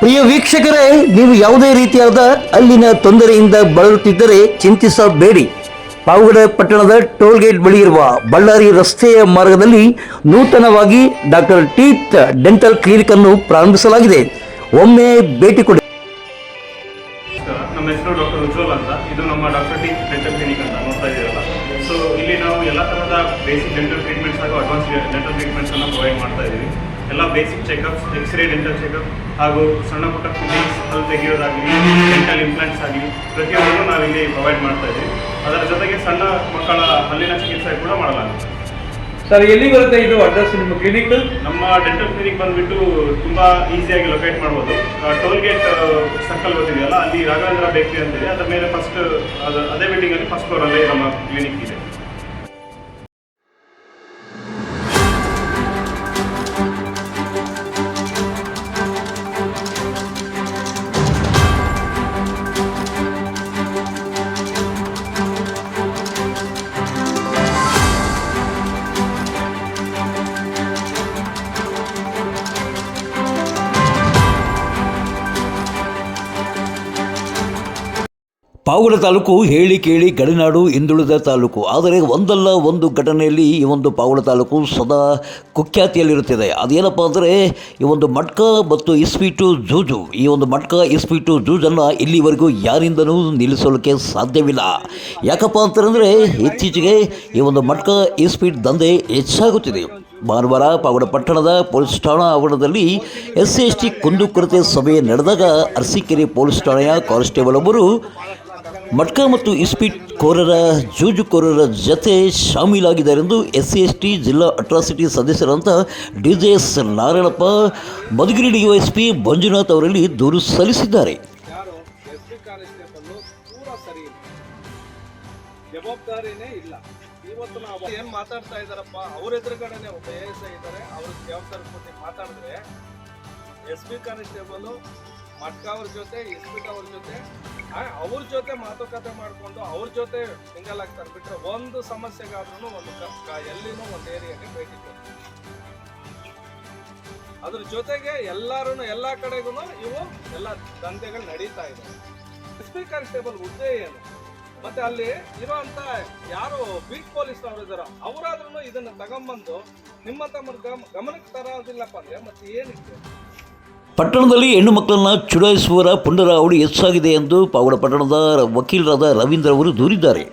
ಪ್ರಿಯ ವೀಕ್ಷಕರೇ, ನೀವು ಯಾವುದೇ ರೀತಿಯಾದ ಅಲ್ಲಿನ ತೊಂದರೆಯಿಂದ ಬಳಲುತ್ತಿದ್ದರೆ ಚಿಂತಿಸಬೇಡಿ. ಪಾವಗಡ ಪಟ್ಟಣದ ಟೋಲ್ ಗೇಟ್ ಬಳಿ ಇರುವ ಬಳ್ಳಾರಿ ರಸ್ತೆಯ ಮಾರ್ಗದಲ್ಲಿ ನೂತನವಾಗಿ ಡಾಕ್ಟರ್ ಟೀತ್ ಡೆಂಟಲ್ ಕ್ಲಿನಿಕ್ ಅನ್ನು ಪ್ರಾರಂಭಿಸಲಾಗಿದೆ. ಒಮ್ಮೆ ಭೇಟಿ ಕೊಡಿ. ನಮ್ಮ ಹೆಸರು ಡಾಕ್ಟರ್ ಉಜ್ವಲ್ ಅಂತ. ಇದು ನಮ್ಮ ಡಾಕ್ಟರ್ ಟಿ ಡೆಂಟಲ್ ಕ್ಲಿನಿಕ್ ಅಂತ ನೋಡ್ತಾ ಇದ್ದೀರಲ್ಲ. ಸೊ ಇಲ್ಲಿ ನಾವು ಎಲ್ಲ ಥರದ ಬೇಸಿಕ್ ಡೆಂಟಲ್ ಟ್ರೀಟ್ಮೆಂಟ್ಸ್ ಹಾಗೂ ಅಡ್ವಾನ್ಸ್ ಡೆಂಟಲ್ ಟ್ರೀಟ್ಮೆಂಟ್ಸ್ ಅನ್ನು ಪ್ರೊವೈಡ್ ಮಾಡ್ತಾ ಇದ್ದೀವಿ. ಎಲ್ಲ basic checkups x-ray dental checkup ಹಾಗೂ ಸಣ್ಣ ಪುಟ್ಟ ಫಿಲ್ಲಿಂಗ್ಸ್ ಅಲ್ಲಿ ತೆಗೆಯೋದಾಗಲಿ ಡೆಂಟಲ್ ಇಂಪ್ಲಾಂಟ್ಸ್ ಆಗಲಿ ಪ್ರತಿಯೊಂದನ್ನು ನಾವಿಲ್ಲಿ ಇಲ್ಲಿ ಪ್ರೊವೈಡ್ ಮಾಡ್ತಾ ಇದ್ದೀವಿ ಅದರ ಜೊತೆಗೆ ಸಣ್ಣ ಮಕ್ಕಳ ಹಲ್ಲಿನ ಚಿಕಿತ್ಸೆ ಕೂಡ ಮಾಡಲಾಗುತ್ತೆ. ಸರ್ ಎಲ್ಲಿ ಬರುತ್ತೆ ಇದು ಅಡ್ರೆಸ್ ನಿಮ್ಮ ಕ್ಲಿನಿಕ್ ನಮ್ಮ ಡೆಂಟಲ್ ಕ್ಲಿನಿಕ್ ಬಂದ್ಬಿಟ್ಟು ತುಂಬಾ ಈಸಿಯಾಗಿ ಲೊಕೇಟ್ ಮಾಡ್ಬೋದು. ಟೋಲ್ ಗೇಟ್ ಸರ್ಕಲ್ ಗೊತ್ತಿದೆಯಲ್ಲ ಅಲ್ಲಿ ರಾಘವೇಂದ್ರ ಬೇಕರಿ ಅಂತಿದೆ ಅದರ ಮೇಲೆ ಫಸ್ಟ್ ಅದು ಅದೇ ಬಿಲ್ಡಿಂಗ್ ಅಲ್ಲಿ ಫಸ್ಟ್ ಫ್ಲೋರ್ ಅಲ್ಲಿ ನಮ್ಮ ಕ್ಲಿನಿಕ್ ಇದೆ. ಪಾವಗಡ ತಾಲೂಕು ಹೇಳಿ ಕೇಳಿ ಗಡಿನಾಡು ಹಿಂದುಳಿದ ತಾಲೂಕು. ಆದರೆ ಒಂದಲ್ಲ ಒಂದು ಘಟನೆಯಲ್ಲಿ ಈ ಒಂದು ಪಾವಗಡ ತಾಲೂಕು ಸದಾ ಕುಖ್ಯಾತಿಯಲ್ಲಿರುತ್ತಿದೆ. ಅದೇನಪ್ಪ ಅಂದರೆ ಈ ಒಂದು ಮಟ್ಕ ಮತ್ತು ಇಸ್ಪೀಟು ಜೂಜು. ಈ ಒಂದು ಮಟ್ಕ ಇಸ್ಪೀಟು ಜೂಜನ್ನು ಇಲ್ಲಿವರೆಗೂ ಯಾರಿಂದನೂ ನಿಲ್ಲಿಸೋಕ್ಕೆ ಸಾಧ್ಯವಿಲ್ಲ. ಯಾಕಪ್ಪ ಅಂತಂದರೆ ಇತ್ತೀಚೆಗೆ ಈ ಒಂದು ಮಟ್ಕ ಇಸ್ಪೀಟ್ ದಂಧೆ ಹೆಚ್ಚಾಗುತ್ತಿದೆ. ಭಾನುವಾರ ಪಾವಗಡ ಪಟ್ಟಣದ ಪೊಲೀಸ್ ಠಾಣಾ ಆವರಣದಲ್ಲಿ ಎಸ್ ಸಿ ಎಸ್ ಟಿ ಕುಂದುಕೊರತೆ ಸಭೆ ನಡೆದಾಗ ಅರಸೀಕೆರೆ ಪೊಲೀಸ್ ಠಾಣೆಯ ಕಾನ್ಸ್ಟೇಬಲ್ ಒಬ್ಬರು ಮಟ್ಕ ಮತ್ತು ಇಸ್ಪೀಟ್ ಕೋರರ ಜೂಜುಕೋರರ ಜತೆ ಶಾಮೀಲಾಗಿದ್ದಾರೆಂದು ಎಸ್ ಸಿ ಎಸ್ ಟಿ ಜಿಲ್ಲಾ atrocity ಸದಸ್ಯರಂತ D J S. Narayanappa, Madhugiri D S P Manjunath ಅವರಲ್ಲಿ ದೂರು ಸಲ್ಲಿಸಿದ್ದಾರೆ. ಎಸ್ ಪಿ ಜವಾಬ್ದಾರಿನೇ ಇಲ್ಲ. ಇವತ್ತು ನಾವು ಏನ್ ಮಾತಾಡ್ತಾ ಇದಾರಪ್ಪ ಅವ್ರ ಎದುರುಗಡೆನೆ ಒಬ್ಬ ಎ ಎಸ್ ಐ ಇದ್ದಾರೆ. ಅವ್ರ ಜವಾಬ್ದಾರಿ ಕೊಟ್ಟು ಮಾತಾಡಿದ್ರೆ ಎಸ್ ಪಿ ಕಾನ್ಸ್ಟೇಬಲ್ ಮಟ್ಕ ಅವ್ರ ಜೊತೆ, ಇಸ್ಪಿಟ್ ಅವ್ರ ಜೊತೆ ಅವ್ರ ಜೊತೆ ಮಾತುಕತೆ ಮಾಡಿಕೊಂಡು ಅವ್ರ ಜೊತೆ ಸಿಂಗಲ್ ಆಗ್ತಾರೆ ಬಿಟ್ರೆ ಒಂದು ಸಮಸ್ಯೆಗಾದ್ರೂ ಒಂದು ಎಲ್ಲಿನೂ ಒಂದು ಏರಿಯಾಗೆ ಭೇಟಿ ಅದ್ರ ಜೊತೆಗೆ ಎಲ್ಲಾರು ಎಲ್ಲಾ ಕಡೆಗೂ ಇವು ಎಲ್ಲ ದಂಧೆಗಳು ನಡೀತಾ ಇದೆ. ಎಸ್ ಕಾನ್ಸ್ಟೇಬಲ್ ಹುದ್ದೆ ಏನು? ಮತ್ತೆ ಅಲ್ಲಿ ಇರುವಂತ ಯಾರು ಬೀಟ್ ಪೊಲೀಸ್ ಅವರು ಇದಾರ ಅವರಾದ್ರೂ ಇದನ್ನ ತಗೊಂಬಂದು ನಿಮ್ಮ ತಮ್ಮ ಗಮ- ಗಮನಕ್ಕೆ ತರೋದಿಲ್ಲಪ್ಪ ಅಂದ್ರೆ ಮತ್ತೆ ಏನಕ್ಕೆ? ಪಟ್ಟಣದಲ್ಲಿ ಹೆಣ್ಣು ಮಕ್ಕಳನ್ನು ಚುಡಾಯಿಸುವರ ಪುನರಾವಳಿ ಹೆಚ್ಚಾಗಿದೆ ಎಂದು ಪಾವಡ ಪಟ್ಟಣದ ವಕೀಲರಾದ ರವೀಂದ್ರ ಅವರು ದೂರಿದ್ದಾರೆ.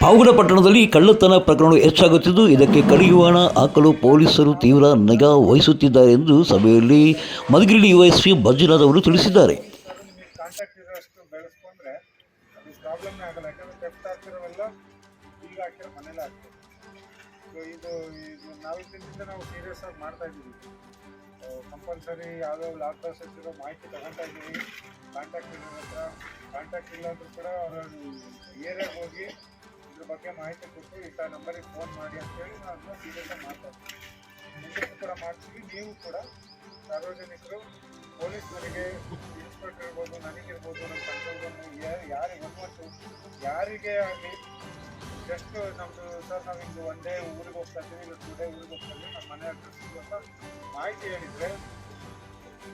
ಪಾವಗಡ ಪಟ್ಟಣದಲ್ಲಿ ಕಳ್ಳತನ ಪ್ರಕರಣ ಹೆಚ್ಚಾಗುತ್ತಿದ್ದು, ಇದಕ್ಕೆ ಕಡಿವಾಣ ಹಾಕಲು ಪೊಲೀಸರು ತೀವ್ರ ನಿಗಾ ವಹಿಸುತ್ತಿದ್ದಾರೆ ಎಂದು ಸಭೆಯಲ್ಲಿ ಮಧುಗಿರಿ ಡಿವೈಎಸ್ಪಿ ಮಂಜುನಾಥ್ ಅವರು ತಿಳಿಸಿದ್ದಾರೆ. ಈಗ ಹಾಕಿರೋ ಮನೇಲಿ ಆಗ್ತದೆ ಸೊ ಇದು ಇದು ನಾಲ್ಕು ದಿನದಿಂದ ನಾವು ಸೀರಿಯಸ್ ಆಗಿ ಮಾಡ್ತಾ ಇದ್ದೀವಿ. ಕಂಪಲ್ಸರಿ ಯಾವುದೋ ಲಾಕ್ ಡೌಸಸ್ ಇರೋ ಮಾಹಿತಿ ತಗೊಳ್ತಾ ಇದ್ದೀವಿ. ಕಾಂಟ್ಯಾಕ್ಟ್ ಇರೋರ ಹತ್ರ. ಕಾಂಟ್ಯಾಕ್ಟ್ ಇಲ್ಲ ಅಂದ್ರೂ ಕೂಡ ಅವರ ಏರಿಯಾಗೆ ಹೋಗಿ ಇದ್ರ ಬಗ್ಗೆ ಮಾಹಿತಿ ಕೊಟ್ಟು ಇಂಥ ನಂಬರಿಗೆ ಫೋನ್ ಮಾಡಿ ಅಂತೇಳಿ ನಾವು ಅದನ್ನ ಸೀರಿಯಸ್ ಆಗಿ ಮಾಡ್ತಾ ಇದ್ದೀವಿ. ಮುಂದಕ್ಕೂ ಕೂಡ ಮಾಡ್ತೀವಿ. ನೀವು ಕೂಡ ಸಾರ್ವಜನಿಕರು, ಪೊಲೀಸ್ನವರಿಗೆ ಇನ್ಸ್ಪೆಕ್ಟರ್ ಇರ್ಬೋದು, ನನಗಿರ್ಬೋದು, ನಮ್ಮ ಕಂಟ್ರೋಲ್ ಯಾರು ಯಾರಿಗೆ ಯಾರಿಗೆ ಆಗಲಿ ಜಸ್ಟ್ ನಮ್ಮದು ಸರ್ ನಾವು ಹಿಂಗೆ ಒನ್ ಡೇ ಊರಿಗೆ ಹೋಗ್ತಾ ಇದ್ದೀವಿ ಇಲ್ಲ ಟೂ ಡೇ ಊರಿಗೆ ಹೋಗ್ತಾ ಇದ್ದೀವಿ. ನಮ್ಮ ಮನೆ ಅಡ್ರೆಸ್ ಅಂತ ಮಾಹಿತಿ ಹೇಳಿದರೆ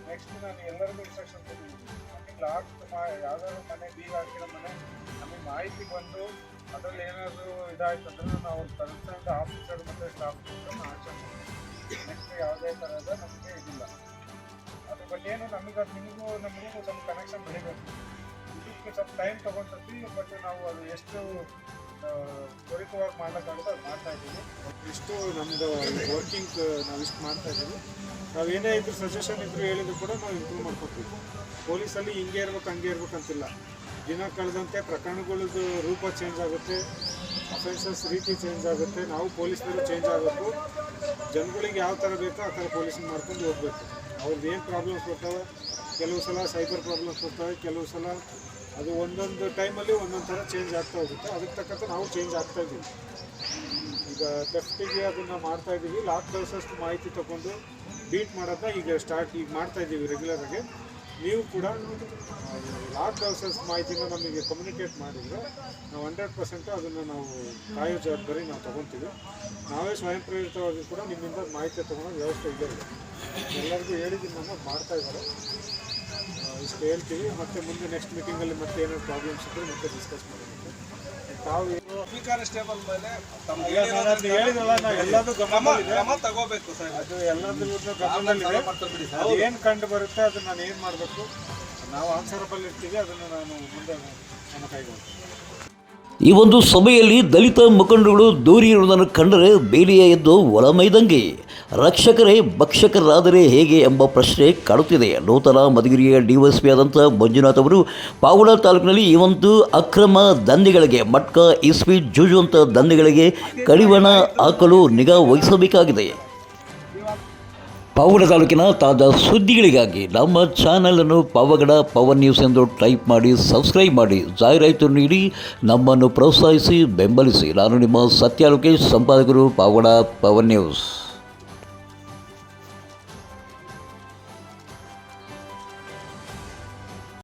ನೆಕ್ಸ್ಟ್ ನಾನು ಎಲ್ಲರಿಗೂ ಇನ್ಸ್ಟ್ರಕ್ಷನ್ ಕೊಟ್ಟಿದ್ದೀನಿ ನಮಗೆ ಲಾಸ್ಟ್ ಮಾ, ಯಾವ್ದಾದ್ರು ಮನೆ ಬೀಗ ಹಾಕಿರೋ ಮನೆ, ನಮಗೆ ಮಾಹಿತಿ ಬಂದು ಅದರಲ್ಲಿ ಏನಾದರೂ ಇದಾಯ್ತು ಅಂದ್ರೆ ನಾವು ಕನ್ಸರ್ನ್ ಆಫೀಸರ್ ಮತ್ತು ಸ್ಟಾಫ್ ಆಕ್ಷನ್ ನೆಕ್ಸ್ಟ್ ಯಾವುದೇ ಥರದ ನಮಗೆ ಇದಿಲ್ಲ. ಅದ್ರ ಬಟ್ ಏನು ನಮಗೆ ಅದು ನಿಮಗೂ ನಮಗೂ ಸ್ವಲ್ಪ ಕನೆಕ್ಷನ್ ಬೆಳಿಬೇಕು ಇದಕ್ಕೆ ಸ್ವಲ್ಪ ಟೈಮ್ ತೊಗೊಂಡಿರ್ತೀವಿ ಬಟ್ ನಾವು ಅದು ಎಷ್ಟು ತ್ವರಿತವಾಗಿ ಮಾಡ್ಲಿಕ್ಕಾಗುತ್ತೋ ಅದು ಮಾಡ್ತಾ ಇದ್ದೀವಿ. ಇಷ್ಟು ನಮ್ಮದು ವರ್ಕಿಂಗ್ ನಾವು ಇಷ್ಟು ಮಾಡ್ತಾ ಇದ್ದೀವಿ. ನಾವು ಏನೇ ಇದ್ರು ಸಜೆಷನ್ ಇದ್ರು ಹೇಳಿದ್ರು ಕೂಡ ನಾವು ಇಂಪ್ರೂವ್ ಮಾಡ್ಕೊತೀವಿ. ಪೊಲೀಸಲ್ಲಿ ಹಿಂಗೆ ಇರ್ಬೇಕು, ಹಂಗೆ ಇರ್ಬೇಕಂತಿಲ್ಲ ದಿನ ಕಳೆದಂತೆ ಪ್ರಕರಣಗಳದ್ದು ರೂಪ ಚೇಂಜ್ ಆಗುತ್ತೆ ಅಫೆನ್ಸಸ್ ರೀತಿ ಚೇಂಜ್ ಆಗುತ್ತೆ, ನಾವು ಪೊಲೀಸ್ನವರು ಚೇಂಜ್ ಆಗಬೇಕು. ಜನಗಳಿಗೆ ಯಾವ ಥರ ಬೇಕೋ ಆ ಥರ ಪೊಲೀಸಿಂಗ್ ಮಾಡ್ಕೊಂಡು ಹೋಗ್ಬೇಕು. ಅವ್ರದ್ದು ಏನು ಪ್ರಾಬ್ಲಮ್ಸ್ ಬರ್ತಾವೆ? ಕೆಲವು ಸಲ ಸೈಬರ್ ಪ್ರಾಬ್ಲಮ್ಸ್ ಬರ್ತವೆ, ಕೆಲವು ಸಲ ಅದು ಒಂದೊಂದು ಟೈಮಲ್ಲಿ ಒಂದೊಂದು ಥರ ಚೇಂಜ್ ಆಗ್ತಾ ಹೋಗುತ್ತೆ. ಅದಕ್ಕೆ ತಕ್ಕಂತೆ ನಾವು ಚೇಂಜ್ ಆಗ್ತಾ ಇದ್ದೀವಿ. ಈಗ ಟೆಫ್ಟಿಗೆ ಅದನ್ನು ಮಾಡ್ತಾ ಇದ್ದೀವಿ. ಲಾಕ್ ಡೌಸಸ್ ಮಾಹಿತಿ ತಗೊಂಡು ಬೀಟ್ ಮಾಡೋದನ್ನ ಈಗ ಸ್ಟಾರ್ಟ್ ಈಗ ಮಾಡ್ತಾ ಇದ್ದೀವಿ ರೆಗ್ಯುಲರಾಗಿ ನೀವು ಕೂಡ ಲಾಕ್ ಡೌಸಸ್ ಮಾಹಿತಿನ ನಮಗೆ ಕಮ್ಯುನಿಕೇಟ್ ಮಾಡಿದರೆ ನಾವು ಹಂಡ್ರೆಡ್ ಪರ್ಸೆಂಟ್ ಅದನ್ನು ನಾವು ಕಾಯೋ ಜವಾಬ್ದಾರಿ ನಾವು ತೊಗೊತೀವಿ. ನಾವೇ ಸ್ವಯಂ ಪ್ರೇರಿತವಾಗಿ ಕೂಡ ನಿಮ್ಮಿಂದ ಮಾಹಿತಿ ತೊಗೊಳೋ ವ್ಯವಸ್ಥೆ ಇದೆ. ಎಲ್ಲರಿಗೂ ಹೇಳಿದ್ದೀನಿ ನಾನು ಮಾಡ್ತಾ ಇದ್ದಾರೆ. ಇಷ್ಟು ಹೇಳ್ತೀವಿ. ಮತ್ತೆ ಮುಂದೆ ನೆಕ್ಸ್ಟ್ ಮೀಟಿಂಗಲ್ಲಿ ಮತ್ತೆ ಏನಾದ್ರು ಪ್ರಾಬ್ಲಮ್ಸ್ ಇದ್ರೆ ಮತ್ತೆ ಡಿಸ್ಕಸ್ ಮಾಡೋಣ. ತಾವು ಏನು ಮೇಲೆ ಹೇಳಿದ್ರಲ್ಲ ನಾವು ಎಲ್ಲದೂ ತಗೋಬೇಕು ಸರ್. ಅದು ಏನು ಕಂಡು ಬರುತ್ತೆ ಅದನ್ನ ನಾನು ಏನು ಮಾಡಬೇಕು? ನಾವು ಆನ್ಸರಬಲ್ ಇರ್ತೀವಿ ಅದನ್ನು ನಾನು ಮುಂದೆ ನಮ್ಮ ಕೈಗೊಳ್ತೀನಿ. ಈ ಒಂದು ಸಭೆಯಲ್ಲಿ ದಲಿತ ಮುಖಂಡರುಗಳು ದೂರಿ ಇರುವುದನ್ನು ಕಂಡರೆ ಬೇಲಿಯ ಎದ್ದು ಒಳಮೈದಂಗೆ. ರಕ್ಷಕರೇ, ಭಕ್ಷಕರಾದರೆ ಹೇಗೆ ಎಂಬ ಪ್ರಶ್ನೆ ಕಾಡುತ್ತಿದೆ. ನೂತನ ಮಧುಗಿರಿಯ ಡಿವೈಎಸ್ಪಿ ಆದಂಥ ಮಂಜುನಾಥ್ ಅವರು ಪಾವಡ ತಾಲೂಕಿನಲ್ಲಿ ಈ ಒಂದು ಅಕ್ರಮ ದಂಧೆಗಳಿಗೆ, ಮಟ್ಕ ಇಸ್ಪಿ ಜೂಜುವಂಥ ದಂಧೆಗಳಿಗೆ ಕಡಿವಾಣ ಹಾಕಲು ನಿಗಾ ವಹಿಸಬೇಕಾಗಿದೆ. ಪಾವಗಡ ತಾಲೂಕಿನ ತಾಜಾ ಸುದ್ದಿಗಳಿಗಾಗಿ ನಮ್ಮ ಚಾನಲನ್ನು ಪಾವಗಡ ಪವನ್ ನ್ಯೂಸ್ ಎಂದು ಟೈಪ್ ಮಾಡಿ, ಸಬ್ಸ್ಕ್ರೈಬ್ ಮಾಡಿ, ಜಾಹೀರಾತು ನೀಡಿ, ನಮ್ಮನ್ನು ಪ್ರೋತ್ಸಾಹಿಸಿ, ಬೆಂಬಲಿಸಿ. ನಾನು ನಿಮ್ಮ ಸತ್ಯ ಲೋಕೇಶ್, ಸಂಪಾದಕರು ಪಾವಗಡ ಪವನ್ ನ್ಯೂಸ್.